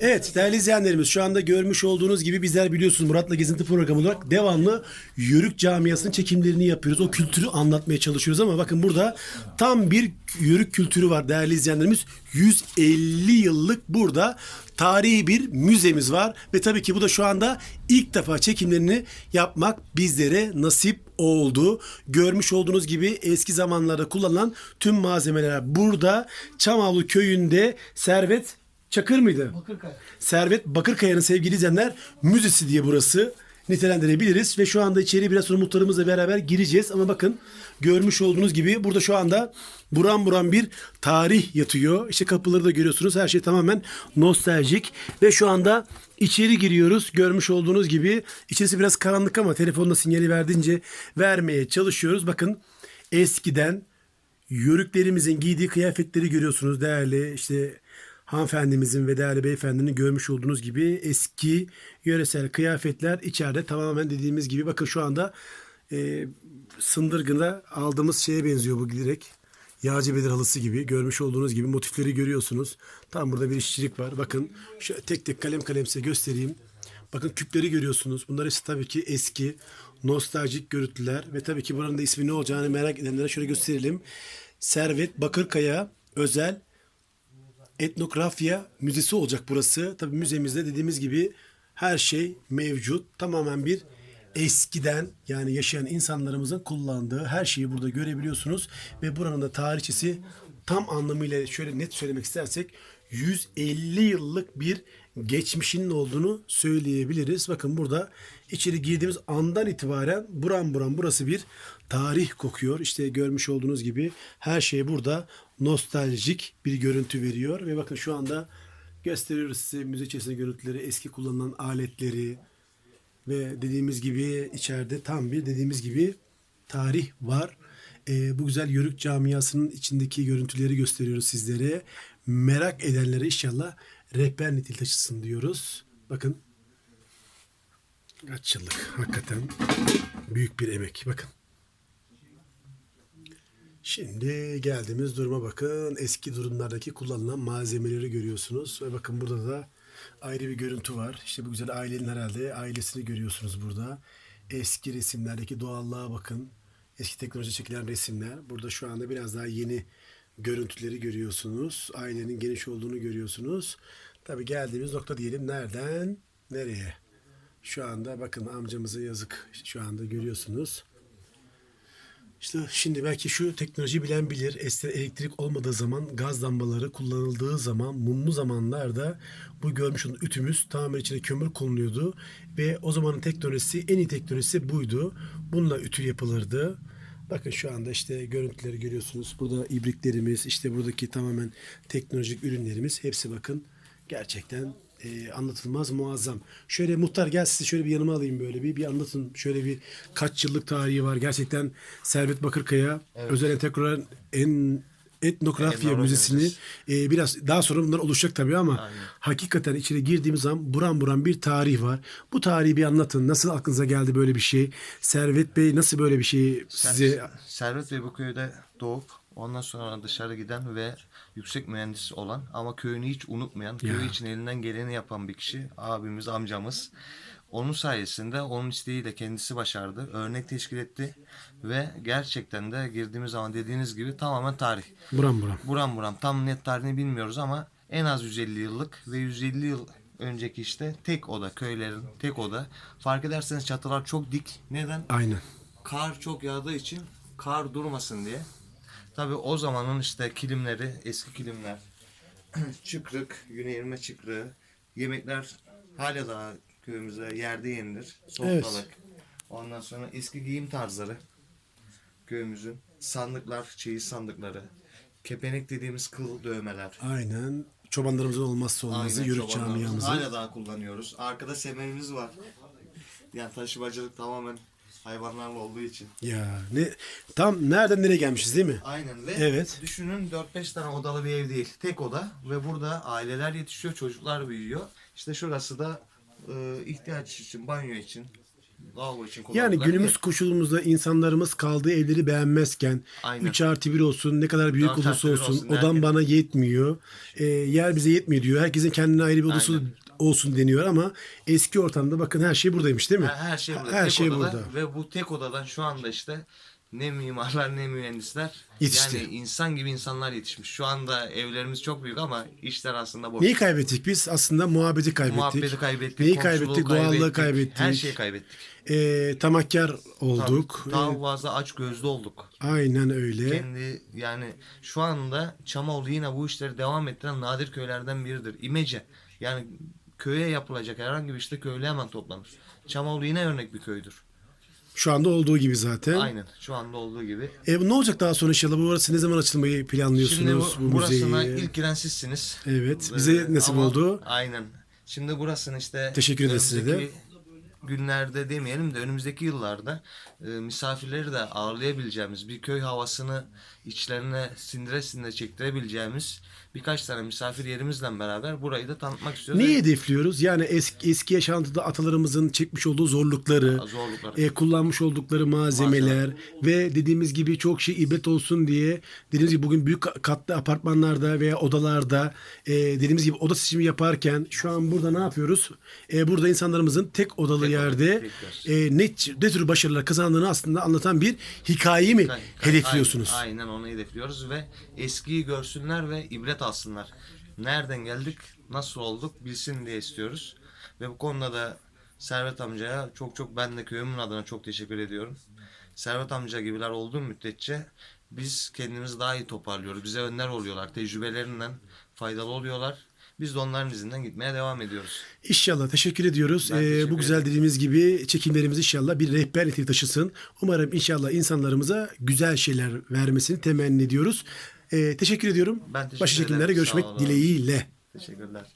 Evet değerli izleyenlerimiz şu anda görmüş olduğunuz gibi bizler biliyorsunuz Murat'la Gezinti programı olarak devamlı Yörük camiasının çekimlerini yapıyoruz. O kültürü anlatmaya çalışıyoruz ama bakın burada tam bir Yörük kültürü var değerli izleyenlerimiz. 150 yıllık burada tarihi bir müzemiz var ve tabii ki bu da şu anda ilk defa çekimlerini yapmak bizlere nasip oldu. Görmüş olduğunuz gibi eski zamanlarda kullanılan tüm malzemeler burada. Çamavlu köyünde Servet Çakır mıydı? Bakırkaya. Servet Bakırkaya'nın sevgili izleyenler müzesi diye burası nitelendirebiliriz. Ve şu anda içeri biraz sonra muhtarımızla beraber gireceğiz. Ama bakın görmüş olduğunuz gibi burada şu anda buram buram bir tarih yatıyor. İşte kapıları da görüyorsunuz. Her şey tamamen nostaljik. Ve şu anda içeri giriyoruz. Görmüş olduğunuz gibi içerisi biraz karanlık ama telefonla sinyali verdiğince vermeye çalışıyoruz. Bakın eskiden yörüklerimizin giydiği kıyafetleri görüyorsunuz değerli işte hanımefendimizin ve değerli beyefendinin görmüş olduğunuz gibi eski yöresel kıyafetler içeride tamamen dediğimiz gibi bakın şu anda e, Sındırgın'da aldığımız şeye benziyor bu direkt. Yağcı Bedir halısı gibi görmüş olduğunuz gibi motifleri görüyorsunuz. Tam burada bir işçilik var. Bakın şöyle tek tek kalem kalem size göstereyim. Bakın küpleri görüyorsunuz. Bunlar hepsi tabii ki eski, nostaljik görüntüler ve tabii ki buranın da ismi ne olacağını merak edenlere şöyle gösterelim. Servet Bakırkaya özel etnografya müzesi olacak burası. Tabii müzemizde dediğimiz gibi her şey mevcut. Tamamen bir eskiden yani yaşayan insanlarımızın kullandığı her şeyi burada görebiliyorsunuz. Ve buranın da tarihçesi tam anlamıyla şöyle net söylemek istersek 150 yıllık bir geçmişinin olduğunu söyleyebiliriz. Bakın burada içeri girdiğimiz andan itibaren buram buram burası bir tarih kokuyor. İşte görmüş olduğunuz gibi her şey burada nostaljik bir görüntü veriyor. Ve bakın şu anda gösteriyoruz size müze içerisinde görüntüleri, eski kullanılan aletleri ve dediğimiz gibi içeride tam bir dediğimiz gibi tarih var. Ee, bu güzel Yörük camiasının içindeki görüntüleri gösteriyoruz sizlere. Merak edenlere inşallah rehber niteliği taşısın diyoruz. Bakın kaç yıllık hakikaten büyük bir emek. Bakın. Şimdi geldiğimiz duruma bakın. Eski durumlardaki kullanılan malzemeleri görüyorsunuz. Ve bakın burada da ayrı bir görüntü var. İşte bu güzel ailenin herhalde ailesini görüyorsunuz burada. Eski resimlerdeki doğallığa bakın. Eski teknoloji çekilen resimler. Burada şu anda biraz daha yeni görüntüleri görüyorsunuz. Ailenin geniş olduğunu görüyorsunuz. Tabi geldiğimiz nokta diyelim nereden nereye? Şu anda bakın amcamıza yazık. Şu anda görüyorsunuz. İşte şimdi belki şu teknoloji bilen bilir. Eskiden elektrik olmadığı zaman gaz lambaları kullanıldığı zaman mumlu zamanlarda bu görmüş olduğunuz ütümüz tamamen içine kömür konuluyordu. Ve o zamanın teknolojisi en iyi teknolojisi buydu. Bununla ütü yapılırdı. Bakın şu anda işte görüntüleri görüyorsunuz. Burada ibriklerimiz, işte buradaki tamamen teknolojik ürünlerimiz hepsi bakın gerçekten e, anlatılmaz muazzam. Şöyle muhtar gel sizi şöyle bir yanıma alayım böyle bir bir anlatın. Şöyle bir kaç yıllık tarihi var. Gerçekten Servet Bakırkaya özel entegral en etnografya Etnografya müzesini Müzesi. e, biraz daha sonra bunlar oluşacak tabii ama hakikaten içine girdiğimiz zaman buram buram bir tarih var. Bu tarihi bir anlatın. Nasıl aklınıza geldi böyle bir şey? Servet Bey nasıl böyle bir şey size Servet Bey bu köyde doğup ondan sonra dışarı giden ve yüksek mühendis olan ama köyünü hiç unutmayan, Ya. için elinden geleni yapan bir kişi. Abimiz, amcamız. Onun sayesinde onun isteğiyle kendisi başardı. Örnek teşkil etti ve gerçekten de girdiğimiz zaman dediğiniz gibi tamamen tarih. buram buram. Buram buram tam net tarihini bilmiyoruz ama en az 150 yıllık ve 150 yıl önceki işte tek oda köylerin tek oda. Fark ederseniz çatılar çok dik. Neden? Aynen. kar çok yağdığı için kar durmasın diye. Tabi o zamanın işte kilimleri, eski kilimler, çıkrık, güneyirme çıkrığı, yemekler hala daha köyümüzde yerde yenilir. Sofralık. Ondan sonra eski giyim tarzları köyümüzün. Sandıklar, çeyiz sandıkları. Kepenek dediğimiz kıl dövmeler. Aynen. Çobanlarımızın olmazsa olmazı Aynen, yörük camiamızın. Hala daha kullanıyoruz. Arkada semerimiz var. Yani taşımacılık tamamen hayvanlarla olduğu için. Ya ne tam nereden nereye gelmişiz değil mi? Aynen ve Evet. düşünün 4-5 tane odalı bir ev değil. Tek oda ve burada aileler yetişiyor, çocuklar büyüyor. İşte şurası da e, ihtiyaç için, banyo için lavabo için Yani günümüz koşulumuzda insanlarımız kaldığı evleri beğenmezken Aynen. 3 artı 1 olsun ne kadar büyük Dört artı olursa bir olsun, olsun odam derken. bana yetmiyor. e, yer bize yetmiyor diyor. Herkesin kendine ayrı bir odası Aynen. Olsun deniyor ama eski ortamda bakın her şey buradaymış değil mi? Her, her şey burada. Her tek şey odada burada. Ve bu tek odadan şu anda işte ne mimarlar ne mühendisler Yetişti. yani insan gibi insanlar yetişmiş. Şu anda evlerimiz çok büyük ama işler aslında boş. Neyi kaybettik biz? Aslında muhabbeti kaybettik. Muhabbeti kaybettik. Neyi kaybettik? Doğallığı kaybettik. Her şeyi kaybettik. E, tamakkar olduk. Daha E, fazla aç gözlü olduk. aynen öyle. Kendi yani şu anda Çamoğlu yine bu işleri devam ettiren nadir köylerden biridir. İmece yani köye yapılacak herhangi bir işte köylü hemen toplanır. Çamoğlu yine örnek bir köydür. Şu anda olduğu gibi zaten. Aynen şu anda olduğu gibi. E, ne olacak daha sonra inşallah? Bu arası ne zaman açılmayı planlıyorsunuz Şimdi bu, bu müzeyi? burasına ilk giren sizsiniz. Evet, bize nasip ama- oldu. Aynen. Şimdi burasını işte Teşekkür ederiz size de. Günlerde demeyelim de önümüzdeki yıllarda e, misafirleri de ağırlayabileceğimiz bir köy havasını içlerine sindire sindire çektirebileceğimiz birkaç tane misafir yerimizle beraber burayı da tanıtmak istiyoruz. Neyi hedefliyoruz? Yani eski, eski yaşantıda atalarımızın çekmiş olduğu zorlukları, zorlukları. e, kullanmış oldukları malzemeler ve dediğimiz gibi çok şey ibret olsun diye dediğimiz gibi bugün büyük katlı apartmanlarda veya odalarda e, dediğimiz gibi oda seçimi yaparken şu an burada ne yapıyoruz? E, burada insanlarımızın tek odalı Oda, yerde e, ne, ne tür başarılar kazandığını aslında anlatan bir hikayeyi mi Kay- kay- hedefliyorsunuz? Aynen, aynen onu hedefliyoruz ve eskiyi görsünler ve ibret alsınlar. Nereden geldik, nasıl olduk bilsin diye istiyoruz. Ve bu konuda da Servet amcaya çok çok ben de köyümün adına çok teşekkür ediyorum. Servet amca gibiler olduğu müddetçe biz kendimizi daha iyi toparlıyoruz. Bize önler oluyorlar. Tecrübelerinden faydalı oluyorlar. Biz de onların izinden gitmeye devam ediyoruz. İnşallah teşekkür ediyoruz. Ben Ee, teşekkür bu güzel ederim. dediğimiz gibi çekimlerimiz inşallah bir rehber niteliği taşısın. Umarım inşallah insanlarımıza güzel şeyler vermesini temenni ediyoruz. Ee, teşekkür ediyorum. Ben teşekkür Başka ederim. çekimlerde Sağ görüşmek dileğiyle. Teşekkürler.